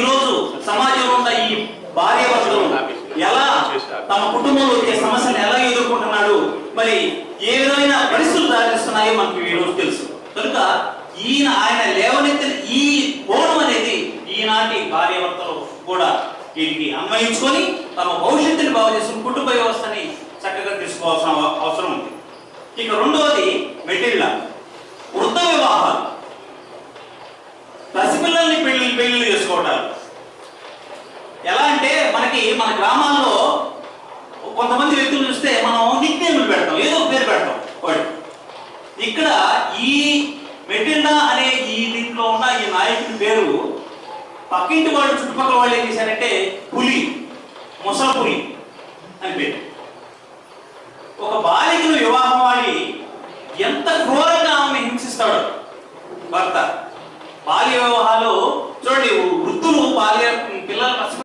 ఈ రోజు సమాజంలో ఉన్న ఈ భార్య భర్తలు ఎలా తమ కుటుంబంలో వచ్చే సమస్యలను ఎలా ఎదుర్కొంటున్నాడు మరి ఏ విధమైన పరిస్థితులు దారిస్తున్నాయో మనకు ఈరోజు తెలుసు. కనుక ఈయన ఆయన లేవనెత్తిన ఈ కోణం అనేది ఈనాటి భార్య భర్తలు కూడా దీనికి అన్వయించుకొని తమ భవిష్యత్తుని బాగు చేసిన కుటుంబ వ్యవస్థని చక్కగా తీసుకోవాల్సిన అవసరం ఉంది. ఇక రెండవది మెటీరియల్. వృద్ధ వివాహాలు. పసిపిల్లల్ని పెళ్ళి ఎలా అంటే మనకి మన గ్రామాల్లో కొంతమంది వ్యక్తులు చూస్తే మనం నిక్ నేమ్లు పెడతాం ఏదో పేరు పెడతాం. వాడు ఇక్కడ ఈ మెటిల్డా అనే ఈ దీంట్లో ఉన్న ఈ నాయకుడి పేరు పక్కింటి వాళ్ళు చుట్టుపక్కల వాళ్ళు ఏం చేశారంటే పులి ముసల పులి అని పేరు. ఒక బాలికను వివాహం ఆడి ఎంత క్రూరంగా ఆమె హింసిస్తాడు. భర్త బాల్య వివాహాలు